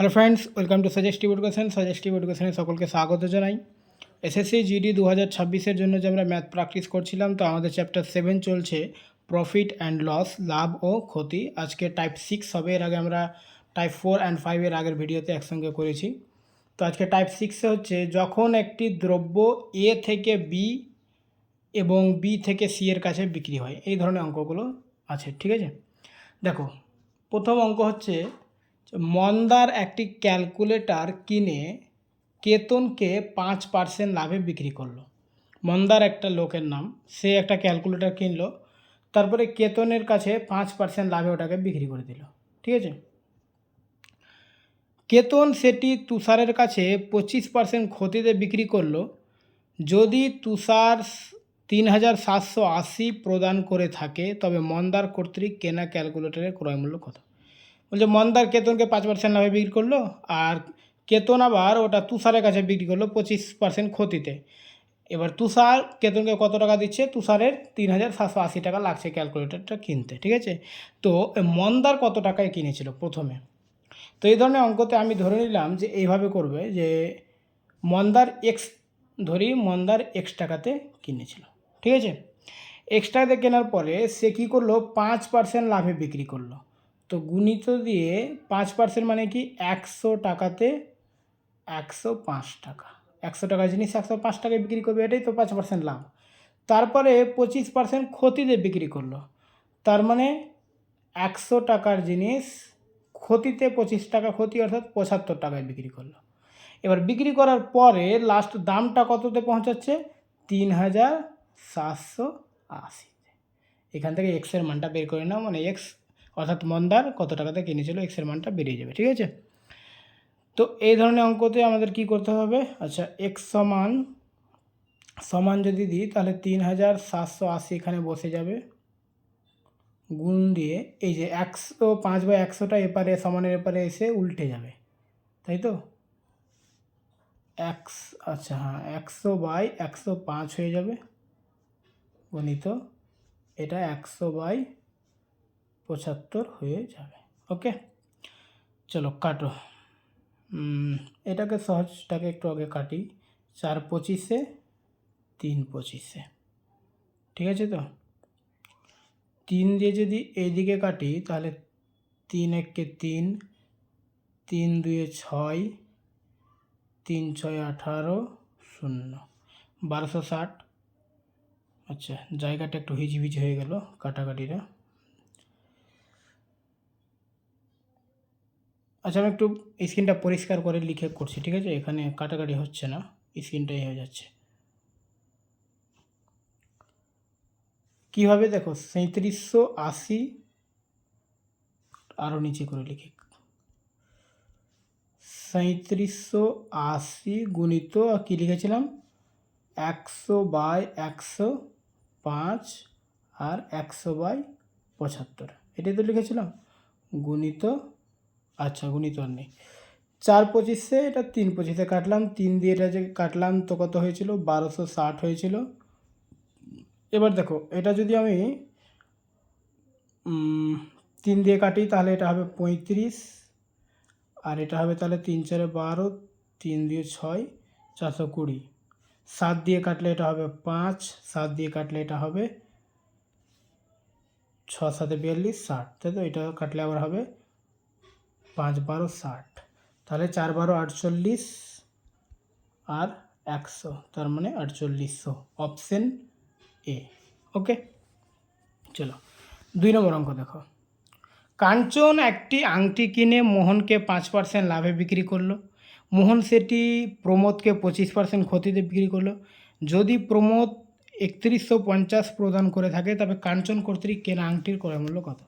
Hello friends welcome to suggestive education suggestive এডুকেশনে সকলকে স্বাগত জানাই। এসএসসি জিডি দু হাজার ছাব্বিশের জন্য যে আমরা ম্যাথ প্র্যাকটিস করছিলাম, তো আমাদের চ্যাপ্টার সেভেন চলছে। প্রফিট অ্যান্ড লস লাভ ও ক্ষতি। আজকে টাইপ সিক্স হবে, এর আগে আমরা টাইপ ফোর অ্যান্ড ফাইভের আগের ভিডিওতে একসঙ্গে করেছি। তো আজকে টাইপ সিক্সে হচ্ছে, যখন একটি দ্রব্য এ থেকে বি এবং বি থেকে সি এর কাছে বিক্রি হয়, এই ধরনের অঙ্কগুলো আছে, ঠিক আছে? দেখো, প্রথম অঙ্ক হচ্ছে মন্দার একটি ক্যালকুলেটর কিনে কেতনকে পাঁচ পার্সেন্ট লাভে বিক্রি করল। মন্দার একটা লোকের নাম, সে একটা ক্যালকুলেটর কিনলো, তারপরে কেতনের কাছে পাঁচ পার্সেন্ট লাভে ওটাকে বিক্রি করে দিল, ঠিক আছে? কেতন সেটি তুষারের কাছে পঁচিশ পার্সেন্ট ক্ষতিতে বিক্রি করল, যদি তুষার তিন হাজার সাতশো আশি প্রদান করে থাকে, তবে মন্দার কর্তৃক কেনা ক্যালকুলেটরের ক্রয়মূল্য কত? বলছে, মন্দার কেতনকে পাঁচ পার্সেন্ট লাভে বিক্রি করল আর কেতন আবার ওটা তুষারের কাছে বিক্রি করল পঁচিশ পার্সেন্ট ক্ষতিতে। এবার তুষার কেতনকে কত টাকা দিচ্ছে? তুষারের তিন হাজার সাতশো আশি টাকা লাগছে ক্যালকুলেটরটা কিনতে, ঠিক আছে? তো মন্দার কত টাকায় কিনেছিল প্রথমে? তো এই ধরনের অঙ্কতে আমি ধরে নিলাম যে এইভাবে করবে যে মন্দার এক্স ধরি মন্দার এক্স টাকাতে কিনেছিল, ঠিক আছে? এক্স টাকাতে কেনার পরে সে কী করল? পাঁচ পার্সেন্ট লাভে বিক্রি করল। তো গুণিত দিয়ে পাঁচ পার্সেন্ট মানে কি একশো টাকাতে একশো পাঁচ টাকা। একশো টাকার জিনিস একশো পাঁচ টাকায় বিক্রি করবে, এটাই তো পাঁচ পার্সেন্ট লাভ। তারপরে পঁচিশ পার্সেন্ট ক্ষতিতে বিক্রি করল। তার মানে একশো টাকার জিনিস ক্ষতিতে পঁচিশ টাকা ক্ষতি অর্থাৎ পঁচাত্তর টাকায় বিক্রি করল। এবার বিক্রি করার পরে লাস্ট দামটা কততে পৌঁছাচ্ছে? তিন হাজার সাতশো আশি এখান থেকে এক্সের মানটা বের করে নাও মানে এক্স অর্থাৎ মন্দার কত টাকাতে কিনেছিল এক্সের মানটা বেরিয়ে যাবে, ঠিক আছে? তো এই ধরনের অঙ্কতে আমাদের কি করতে হবে? আচ্ছা এক্স সমান সমান যদি দিই, তাহলে তিন হাজার সাতশো আশি এখানে বসে যাবে। গুণ দিয়ে, এই যে একশো, পাঁচ বাই একশোটা এপারে, সমানের এপারে এসে উল্টে যাবে, তাই তো? এক্স আচ্ছা হ্যাঁ একশো বাই একশো পাঁচ হয়ে যাবে, গণিত। এটা একশো বাই পঁচাত্তর হয়ে যাবে। ওকে? চলো, কাটো। এটাকে সহজটাকে একটু আগে কাটি। চার পঁচিশে, তিন পঁচিশে। ঠিক আছে তো? তিন দিয়ে যদি এইদিকে কাটি, তাহলে তিন একে তিন তিন দুয়ে ছয়, তিন ছয় আঠারো, শূন্য। বারোশো ষাট। আচ্ছা জায়গাটা একটু হিজিবিজি হয়ে গেল কাটাকাটিটা। আচ্ছা আমি একটু স্ক্রিনটা পরিষ্কার করে লিখে করছি, ঠিক আছে? এখানে কাটাকাটি হচ্ছে না, স্ক্রিনটাই হয়ে যাচ্ছে। কীভাবে দেখো? সাঁত্রিশশো আশি আরও নিচে করে লিখে। সাঁত্রিশশো আশি গুণিত কী লিখেছিলাম? একশো বাই একশো পাঁচ আর একশো বাই পঁচাত্তর। এটাই তো লিখেছিলাম। গুণিত আচ্ছা গুণিত আর নেই। চার পঁচিশে এটা তিন পঁচিশে কাটলাম, তিন দিয়ে এটা যে কাটলাম, তো কত হয়েছিল? বারোশো ষাট হয়েছিল। এবার দেখো, এটা যদি আমি তিন দিয়ে কাটি, তাহলে এটা হবে পঁয়ত্রিশ। আর এটা হবে তাহলে তিন চারে বারো, তিন দিয়ে ছয়, চারশো কুড়ি। সাত দিয়ে কাটলে এটা হবে পাঁচ, সাত দিয়ে কাটলে এটা হবে ছ সাতে বিয়াল্লিশ, ষাট। তাই তো? এটা কাটলে আবার হবে পাঁচ বারো ষাট। তাহলে চার বারো আটচল্লিশ আর একশো, তার মানে আটচল্লিশশো। Option A. ওকে? চলো। দুই নম্বর অঙ্ক দেখো। কাঞ্চন একটি আংটি কিনে মোহনকে পাঁচ পার্সেন্ট লাভে বিক্রি করল। মোহন সেটি প্রমোদকে পঁচিশ পার্সেন্ট ক্ষতিতে বিক্রি করল। যদি প্রমোদ একত্রিশশো পঞ্চাশ প্রদান করে থাকে, তবে কাঞ্চন কর্তৃক কেনা আংটির ক্রয় মূল্য কত?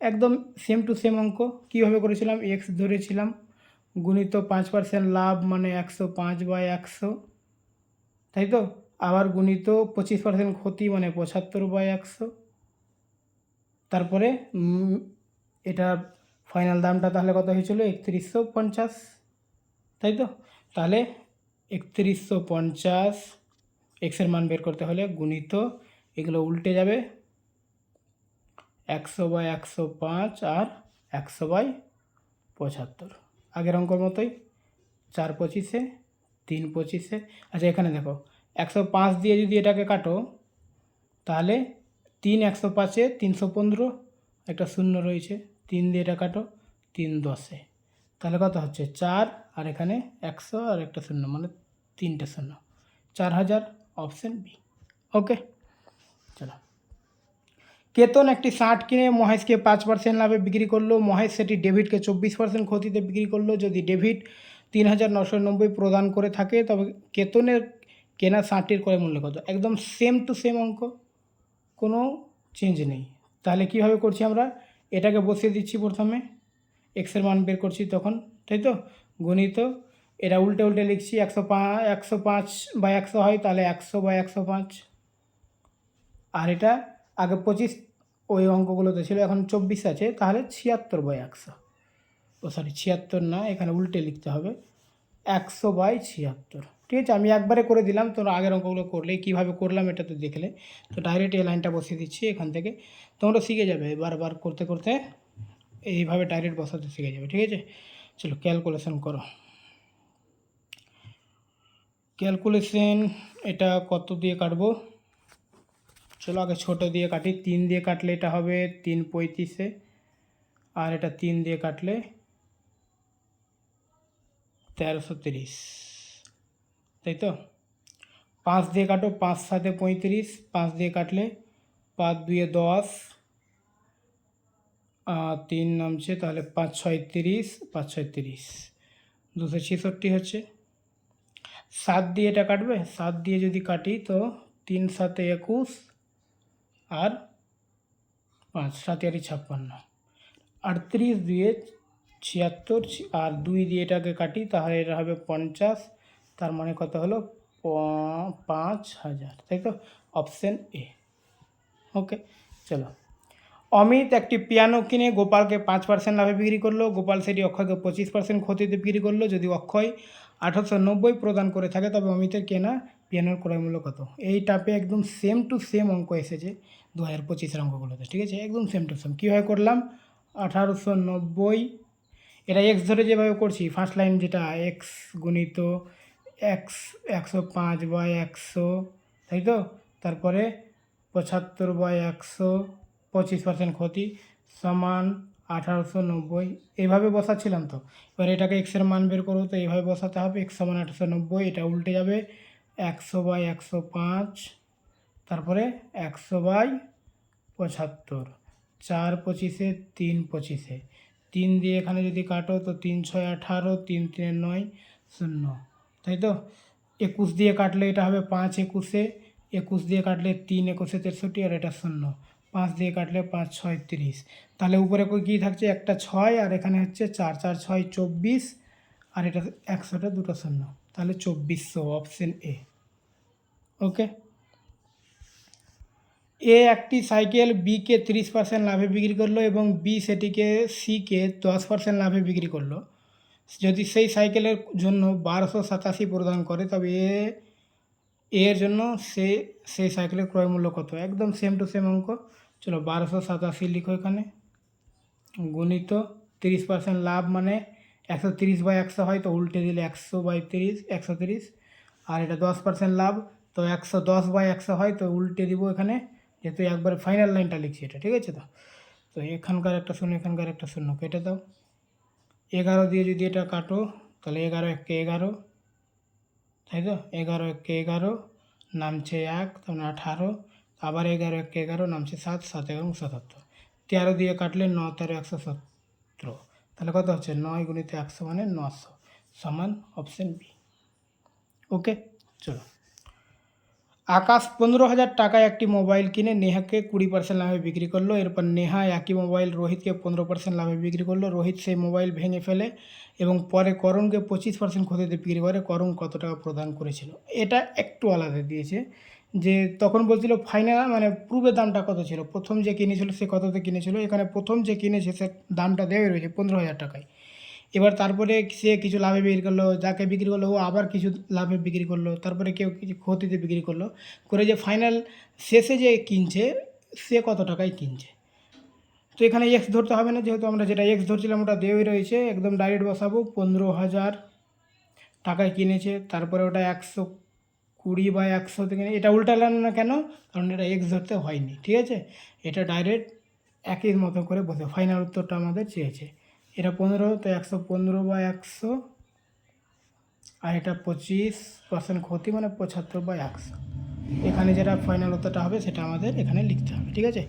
একদম সেম টু সেম অঙ্ক। কীভাবে করেছিলাম? এক্স ধরেছিলাম। গুণিত পাঁচ পার্সেন্ট লাভ মানে একশো পাঁচ বাই একশো। তাই তো? আবার গুণিত পঁচিশ পার্সেন্ট ক্ষতি মানে পঁচাত্তর বাই একশো। তারপরে এটা ফাইনাল দামটা তাহলে কত হয়েছিল? একত্রিশশো পঞ্চাশ। তাই তো? তাহলে একত্রিশশো পঞ্চাশ এক্সের মান বের করতে হলে গুণিত, এগুলো উল্টে যাবে। একশো বাই একশো পাঁচ আর একশো বাই পঁচাত্তর। আগের অঙ্কর মতোই চার পঁচিশে, তিন পঁচিশে। আচ্ছা এখানে দেখো, একশো পাঁচ দিয়ে যদি এটাকে কাটো, তাহলে তিন একশো পাঁচে তিনশো পনেরো, একটা শূন্য রয়েছে। তিন দিয়ে এটা কাটো, তিন দশে। তাহলে কত হচ্ছে? চার, আর এখানে একশো আর একটা শূন্য মানে তিনটে শূন্য। চার হাজার অপশন বি। ওকে? কেতন একটি শার্ট কিনে মহেশকে পাঁচ পার্সেন্ট লাভে বিক্রি করল। মহেশ সেটি ডেভিডকে চব্বিশ পার্সেন্ট ক্ষতিতে বিক্রি করল। যদি ডেভিড তিন হাজার নশো নব্বই প্রদান করে থাকে, তবে কেতনের কেনা শার্টটির করে মূল্য কত? একদম সেম টু সেম অঙ্ক, কোনো চেঞ্জ নেই। তাহলে কীভাবে করছি আমরা? এটাকে বসিয়ে দিচ্ছি প্রথমে। এক্সের মান বের করছি তখন, তাই তো? গণিত, এটা উল্টে উল্টে লিখছি, একশো পাঁচ একশো পাঁচ বা একশো হয়, তাহলে একশো বা একশো পাঁচ। আর এটা আগে পঁচিশ ওই অঙ্কগুলোতে ছিল, এখন চব্বিশ আছে, তাহলে ছিয়াত্তর বাই একশো। ও সরি ছিয়াত্তর না, এখানে উল্টে লিখতে হবে। একশো বাই ছিয়াত্তর। ঠিক আছে, আমি একবারে করে দিলাম তোমরা আগের অঙ্কগুলো করলে কীভাবে করলাম এটা তো দেখলে। তো ডাইরেক্ট এই লাইনটা বসিয়ে দিচ্ছি এখান থেকে। তোমরা শিখে যাবে বারবার করতে করতে এইভাবে ডাইরেক্ট বসাতে শিখে যাবে, ঠিক আছে? চলো ক্যালকুলেশন করো। ক্যালকুলেশন এটা কত দিয়ে কাটবো? চলো আগে ছোটো দিয়ে কাটি, তিন দিয়ে কাটলে এটা হবে তিন পঁয়ত্রিশে। আর এটা তিন দিয়ে কাটলে তেরোশো তিরিশ। তাই তো? পাঁচ দিয়ে কাটো, পাঁচ সাতে পঁয়ত্রিশ, পাঁচ দিয়ে কাটলে পাঁচ দুয়ে দশ। তিন নামছে তাহলে পাঁচ ছয় তিরিশ, পাঁচ ছয় তিরিশ। দুশো ছেষট্টি হচ্ছে। সাত দিয়ে এটা কাটবে? সাত দিয়ে যদি কাটি তো তিন সাতে একুশ আর পাঁচ সাতিয়ারি ছাপ্পান্ন। আটত্রিশ দিয়ে ছিয়াত্তর, আর দুই দিয়ে এটাকে কাটি, তাহলে এটা হবে পঞ্চাশ। তার মানে কত হলো? পাঁচ হাজার, তাই তো? Option A. ওকে, চলো। অমিত একটি পিয়ানো কিনে গোপালকে পাঁচ পার্সেন্ট লাভে বিক্রি করল। গোপাল সেটি অক্ষয়কে পঁচিশ পার্সেন্ট ক্ষতিতে বিক্রি করল। যদি অক্ষয় আঠারোশো নব্বই প্রদান করে থাকে, তবে অমিতের কেনা পিয়ানোর ক্রয় মূল্য কত? এই টাপে একদম সেম টু সেম অঙ্ক এসেছে দু হাজার পঁচিশের অঙ্কগুলোতে, ঠিক আছে? একদম সেম টু সেম কীভাবে করলাম? আঠারোশো নব্বই। এটা এক্স ধরে যেভাবে করছি ফার্স্ট লাইন যেটা এক্স গুণিত এক্স একশো পাঁচ বাই একশো, তাই তো? তারপরে পঁচাত্তর বাই একশো, পঁচিশ পার্সেন্ট ক্ষতি সমান আঠারোশো নব্বই। এইভাবে বসাচ্ছিলাম তো। এবার এটাকে এক্সের মান বের করব তো এইভাবে বসাতে হবে এক্স সমান আঠারোশো নব্বই, এটা উল্টে যাবে একশো বাই একশো পাঁচ, তারপরে একশো বাই পঁচাত্তর, চার পঁচিশে তিন পঁচিশে। তিন দিয়ে এখানে যদি কাটো, তো তিন ছয় আঠারো, তিন তিন নয় শূন্য। তাই তো? একুশ দিয়ে কাটলে এটা হবে পাঁচ একুশে, একুশ দিয়ে কাটলে তিন একুশে তেষট্টি, আর এটা শূন্য। পাঁচ দিয়ে কাটলে পাঁচ ছয় তিরিশ। তাহলে উপরে কী থাকছে? একটা ছয়, আর এখানে হচ্ছে চার চার ছয় চব্বিশ, আর এটা একশোটা দুটো শূন্য। তাহলে চব্বিশশো অপশন এ ওকে এ একটি সাইকেল বিকে তিরিশ পার্সেন্ট লাভে বিক্রি করল এবং বি সেটিকে সিকে দশ পার্সেন্ট লাভে বিক্রি করল। যদি সেই সাইকেলের জন্য বারোশো সাতাশি প্রদান করে, তবে এ এর জন্য সে সেই সাইকেলের ক্রয় মূল্য কত? একদম সেম টু সেম অঙ্ক। চলো বারোশো সাতাশি লিখো এখানে। গুণিত তিরিশ পার্সেন্ট লাভ মানে একশো তিরিশ বাই একশো হয় তো উল্টে দিলে একশো বাই তিরিশ, একশো তিরিশ। আর এটা দশ পার্সেন্ট লাভ, তো একশো দশ বাই একশো হয় তো উল্টে দিব এখানে, যেহেতু একবারে ফাইনাল লাইনটা লিখছি এটা, ঠিক আছে তো? তো এখানকার একটা শূন্য, এখানকার একটা শূন্য, কেটে দাও। এগারো দিয়ে যদি এটা কাটো, তাহলে এগারো একে এগারো, তাই তো? এগারো একে এগারো, নামছে এক তখন আঠারো। আবার এগারো একে এগারো, নামছে সাত সাত এবং সাতাত্তর। তেরো দিয়ে কাটলে ন, তেরো, একশো সতেরো তাহলে কত হচ্ছে? নয় গুণিত একশো মানে নশো সমান অপশন বি ওকে চলো। আকাশ পনেরো হাজার টাকায় একটি মোবাইল কিনে নেহাকে কুড়ি পার্সেন্ট লাভে বিক্রি করল। এরপর নেহা একই মোবাইল রোহিতকে পনেরো পার্সেন্ট লাভে বিক্রি করল। রোহিত সেই মোবাইল ভেঙে ফেলে এবং পরে করণকে পঁচিশ পার্সেন্ট ক্ষতিতে বিক্রি করে। করণ কত টাকা প্রদান করেছিল? এটা একটু আলাদা দিয়েছে। যে তখন বলছিল ফাইনাল মানে পূর্বের দামটা কত ছিল? প্রথম যে কিনেছিল সে কততে কিনেছিল? এখানে প্রথম যে কিনেছে সে দামটা দেওয়া রয়েছে পনেরো হাজার টাকায়। এবার তারপরে সে কিছু লাভে বিক্রি করল, যাকে বিক্রি করল, ও আবার কিছু লাভে বিক্রি করল, তারপরে কেউ কিছু ক্ষতিতে বিক্রি করল। করে যে ফাইনাল শেষে যে কিনছে, সে কত টাকায় কিনছে? তো এখানে এক্স ধরতে হবে না, যেহেতু আমরা যেটা এক্স ধরছিলাম, ওটা দেওয়াই রয়েছে। একদম ডাইরেক্ট বসাবো, পনেরো হাজার টাকায় কিনেছে, তারপরে ওটা একশো কুড়ি বা একশো থেকে এটা উল্টালাম না কেন? কারণ এটা এক্স ধরতে হয়নি, ঠিক আছে? এটা ডাইরেক্ট একই মতো করে বসে ফাইনাল উত্তরটা আমাদের চেয়েছে। এটা পনেরো, তো একশো পনেরো বা একশো, আর এটা পঁচিশ পার্সেন্ট ক্ষতি মানে পঁচাত্তর বা একশো। এখানে যেটা ফাইনাল উত্তরটা হবে, সেটা আমাদের এখানে লিখতে হবে, ঠিক আছে?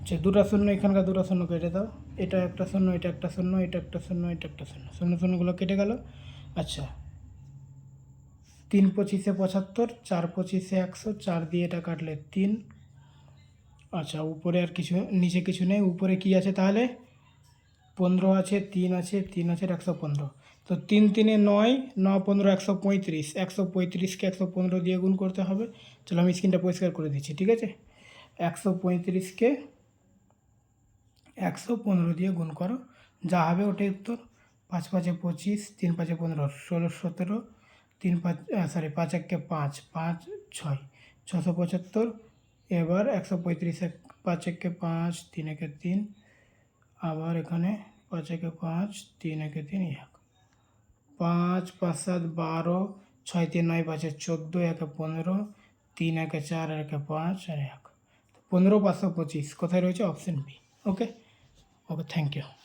আচ্ছা দুটো শূন্য, এখানকার দুটা শূন্য কেটে দাও। এটা একটা শূন্য, এটা একটা শূন্য, এটা একটা শূন্য, এটা একটা শূন্য। শূন্য শূন্যগুলো কেটে গেল। আচ্ছা তিন পঁচিশে পঁচাত্তর, চার পঁচিশে একশো, চার দিয়ে এটা কাটলে তিন। আচ্ছা উপরে আর কিছু, নিচে কিছু নেই। উপরে কি আছে তাহলে? পনেরো আছে, তিন আছে তিন আছে একশো পনেরো। তো তিন তিনে নয়, ন পনেরো, একশো পঁয়ত্রিশ। একশো পঁয়ত্রিশকে একশো পনেরো দিয়ে গুণ করতে হবে। চলো আমি স্ক্রিনটা পরিষ্কার করে দিচ্ছি, ঠিক আছে? একশো পঁয়ত্রিশকে একশো পনেরো দিয়ে গুণ করো। যা হবে ওটাই উত্তর। পাঁচ পাঁচে পঁচিশ, তিন পাঁচে পনেরো, ষোলো সতেরো তিন পাঁচ সরি পাঁচ একে পাঁচ পাঁচ ছয়, ছশো পঁচাত্তর, এবার একশো পঁয়ত্রিশ এক, পাঁচ একে পাঁচ, তিন একে তিন, আবার এখানে পাঁচ একে পাঁচ, তিন একে তিন, এক। পাঁচ পাঁচ সাত, বারো, ছয় তিন নয়, পাঁচে চোদ্দ, একে পনেরো, তিন একে চার, একে পাঁচ, আর এক। পনেরো, পাঁচশো পঁচিশ, কোথায় রয়েছে? Option B okay okay thank you